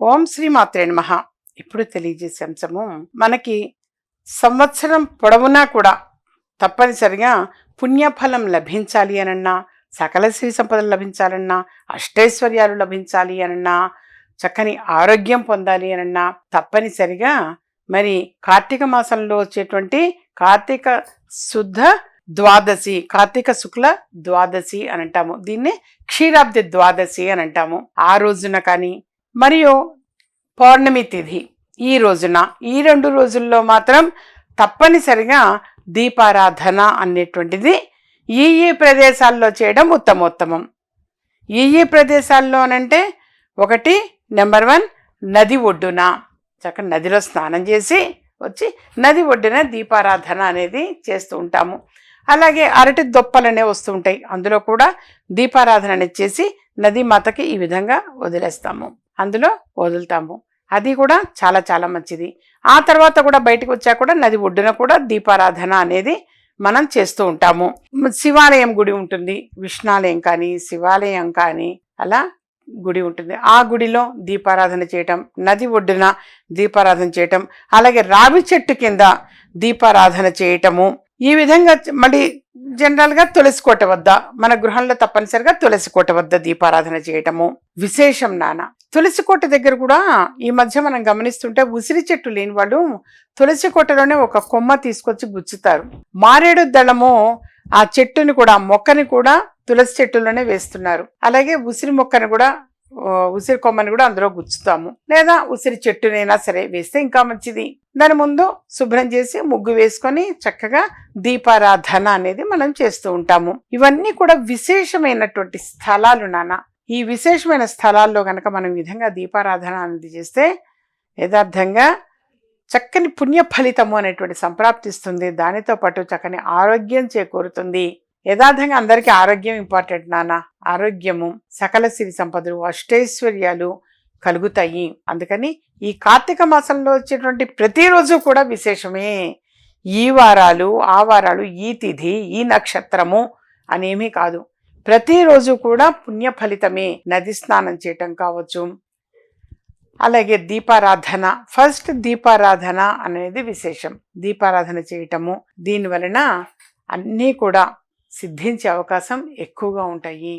ఓం శ్రీ మాత్రే నమ. ఇప్పుడు తెలియజేసే అంశము మనకి సంవత్సరం పొడవునా కూడా తప్పనిసరిగా పుణ్యఫలం లభించాలి అనన్నా సకల శ్రీ సంపదలు లభించాలన్నా అష్టైశ్వర్యాలు లభించాలి అనన్నా చక్కని ఆరోగ్యం పొందాలి అనన్నా తప్పనిసరిగా మరి కార్తీక మాసంలో వచ్చేటువంటి కార్తీక శుద్ధ ద్వాదశి కార్తీక శుక్ల ద్వాదశి అని అంటాము. దీన్నే క్షీరాబ్ది ద్వాదశి అని అంటాము. ఆ రోజున కానీ మరియు పౌర్ణమి తిథి ఈ రోజున. ఈ రెండు రోజుల్లో మాత్రం తప్పనిసరిగా దీపారాధన అనేటువంటిది ఈ ఈ ప్రదేశాల్లో చేయడం ఉత్తమోత్తమం. ఈ ఈ ప్రదేశాల్లోనంటే ఒకటి నెంబర్ వన్ నది ఒడ్డున. చక్కగా నదిలో స్నానం చేసి వచ్చి నది ఒడ్డున దీపారాధన అనేది చేస్తూ ఉంటాము. అలాగే అరటి దొప్పలనే వస్తూ ఉంటాయి. అందులో కూడా దీపారాధన అనేది చేసి నది మాతకి ఈ విధంగా వదిలేస్తాము. అందులో వదులుతాము. అది కూడా చాలా చాలా మంచిది. ఆ తర్వాత కూడా బయటకు వచ్చా కూడా నది ఒడ్డున కూడా దీపారాధన అనేది మనం చేస్తూ ఉంటాము. శివాలయం గుడి ఉంటుంది. విష్ణాలయం కానీ శివాలయం కానీ అలా గుడి ఉంటుంది. ఆ గుడిలో దీపారాధన చేయటం నది ఒడ్డున దీపారాధన చేయటం అలాగే రావి చెట్టు కింద దీపారాధన చేయటము ఈ విధంగా మళ్ళీ జనరల్గా తులసి కోట వద్ద మన గృహంలో తప్పనిసరిగా తులసి కోట వద్ద దీపారాధన చేయటము విశేషం నాన్న. తులసి కోట దగ్గర కూడా ఈ మధ్య మనం గమనిస్తుంటే ఉసిరి చెట్టు లేని వాళ్ళు తులసి కోటలోనే ఒక కొమ్మ తీసుకొచ్చి గుచ్చుతారు. మారేడు దళము ఆ చెట్టుని కూడా మొక్కని కూడా తులసి చెట్టులోనే వేస్తున్నారు. అలాగే ఉసిరి మొక్కని కూడా ఉసిరి కొమ్మని కూడా అందులో గుచ్చుతాము. లేదా ఉసిరి చెట్టునైనా సరే వేస్తే ఇంకా మంచిది. దాని ముందు శుభ్రం చేసి ముగ్గు వేసుకొని చక్కగా దీపారాధన అనేది మనం చేస్తూ ఉంటాము. ఇవన్నీ కూడా విశేషమైనటువంటి స్థలాలు నాన్న. ఈ విశేషమైన స్థలాల్లో కనుక మనం విధంగా దీపారాధన అనేది చేస్తే యథార్థంగా చక్కని పుణ్య ఫలితము అనేటువంటి సంప్రాప్తిస్తుంది. దానితో పాటు చక్కని ఆరోగ్యం చేకూరుతుంది. యథార్థంగా అందరికీ ఆరోగ్యం ఇంపార్టెంట్ నాన్న. ఆరోగ్యము సకల సిరి సంపదలు అష్టైశ్వర్యాలు కలుగుతాయి. అందుకని ఈ కార్తీక మాసంలో వచ్చేటువంటి ప్రతిరోజు కూడా విశేషమే. ఈ వారాలు ఆ వారాలు ఈ తిథి ఈ నక్షత్రము అనేమీ కాదు. ప్రతిరోజు కూడా పుణ్య ఫలితమే. నది స్నానం చేయటం కావచ్చు. అలాగే దీపారాధన ఫస్ట్ దీపారాధన అనేది విశేషం. దీపారాధన చేయటము దీని వలన అన్నీ కూడా సిద్ధించే అవకాశం ఎక్కువగా ఉంటాయి.